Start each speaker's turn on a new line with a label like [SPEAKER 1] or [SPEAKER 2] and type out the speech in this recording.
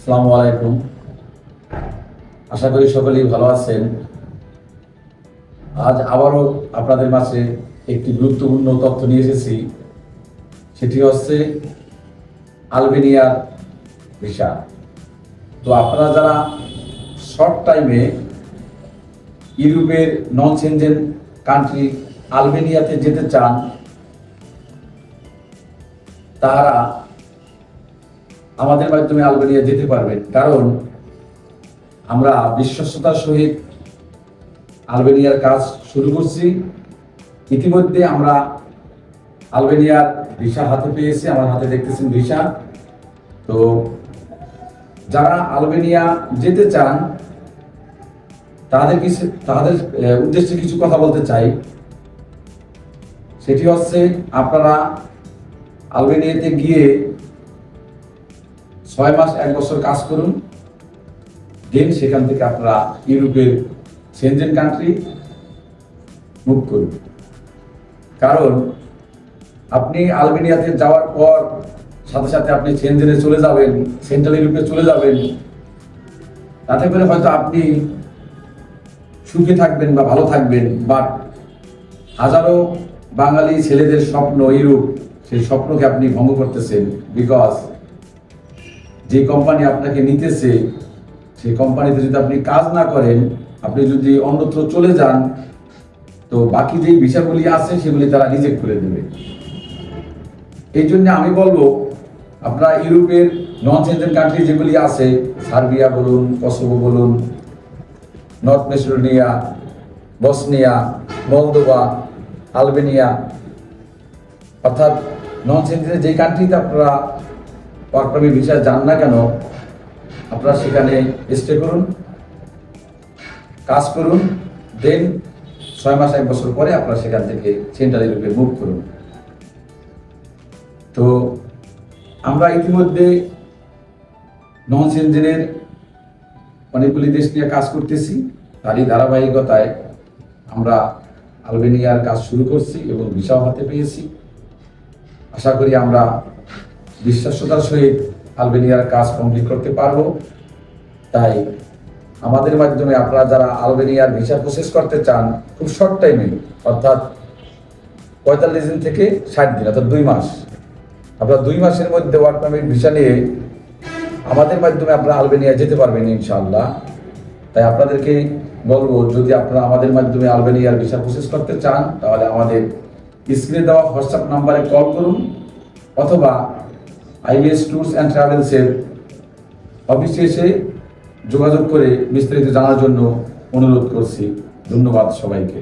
[SPEAKER 1] আসসালামু আলাইকুম। আশা করি সকলেই ভালো আছেন। আজ আবারও আপনাদের মাঝে একটি গুরুত্বপূর্ণ তথ্য নিয়ে এসেছি। সেটি হচ্ছে আলবেনিয়ার ভিসা। তো আপনারা যারা শর্ট টাইমে ইউরোপের নন সেনজেন কান্ট্রি আলবেনিয়াতে যেতে চান তারা আমাদের মাধ্যমে আলবেনিয়া যেতে পারবেন কারণ আমরা বিশ্বস্ততার সহিত আলবেনিয়ার কাজ শুরু করছি। ইতিমধ্যে আমরা আলবেনিয়ার ভিসা হাতে পেয়েছি, আমার হাতে দেখতেছেন ভিসা। তো যারা আলবেনিয়া যেতে চান, তাদের কিছু তাদের উদ্দেশ্যে কিছু কথা বলতে চাই। সেটি হচ্ছে, আপনারা আলবেনিয়াতে গিয়ে ছয় মাস, এক বছর কাজ করুন। দেন সেখান থেকে আপনারা ইউরোপের সেনজেন কান্ট্রি মুভ করুন। কারণ আপনি আলবেনিয়াতে যাওয়ার পর সাথে সাথে আপনি সেনজেনে চলে যাবেন সেন্ট্রাল ইউরোপে চলে যাবেন। তাতে করে হয়তো আপনি সুখে থাকবেন বা ভালো থাকবেন বাট হাজারো বাঙালি ছেলেদের স্বপ্ন, ইউরোপ, সেই স্বপ্নকে আপনি ভঙ্গ করতেছেন বিকজ যে কোম্পানি আপনাকে নিতেছে সেই কোম্পানিতে যদি আপনি কাজ না করেন, আপনি যদি অন্যত্র চলে যান, তো বাকি যেই বিষয়গুলি আছে সেগুলি তারা রিজেক্ট করে দেবে। এই জন্য আমি বলব, আপনারা ইউরোপের নন সেন্ট্রাল কান্ট্রি যেগুলি আছে, সার্বিয়া বলুন, কসোভো বলুন, North Macedonia, Bosnia, Moldova, Albania, অর্থাৎ নন সেন্ট্রাল যে কান্ট্রিতে আপনারা ওয়ার্ক পারমিট ভিসায় যান না কেন, আপনারা সেখানে স্টে করুন, কাজ করুন দেন ছয় মাস, এক বছর পরে আপনারা সেখান থেকে সেন্ট্রাল ইউরোপে মুভ করুন। তো আমরা ইতিমধ্যে নন সেনজেনের অনেকগুলি দেশ নিয়ে কাজ করতেছি। তারই ধারাবাহিকতায় আমরা আলবেনিয়ার কাজ শুরু করছি এবং ভিসাও হাতে পেয়েছি। আশা করি আমরা বিশ্বাসতার সহিত আলবেনিয়ার কাজ কমপ্লিট করতে পারব। তাই আমাদের মাধ্যমে আপনারা যারা আলবেনিয়ার ভিসা প্রসেস করতে চান, খুব শর্ট টাইমে অর্থাৎ পঁয়তাল্লিশ দিন থেকে ষাট দিন, অর্থাৎ দুই মাস, আপনারা দুই মাসের মধ্যে ওয়ার্ক পারমিট ভিসা নিয়ে আমাদের মাধ্যমে আপনারা আলবেনিয়া যেতে পারবেন ইনশাআল্লাহ। তাই আপনাদেরকে বলব, যদি আপনারা আমাদের মাধ্যমে আলবেনিয়ার ভিসা প্রসেস করতে চান, তাহলে আমাদের স্ক্রিনে দেওয়া হোয়াটসঅ্যাপ নাম্বারে কল করুন, অথবা আইবিএস ট্যুরস অ্যান্ড ট্রাভেলসের অফিসে এসে যোগাযোগ করে বিস্তারিত জানার জন্য অনুরোধ করছি। ধন্যবাদ সবাইকে।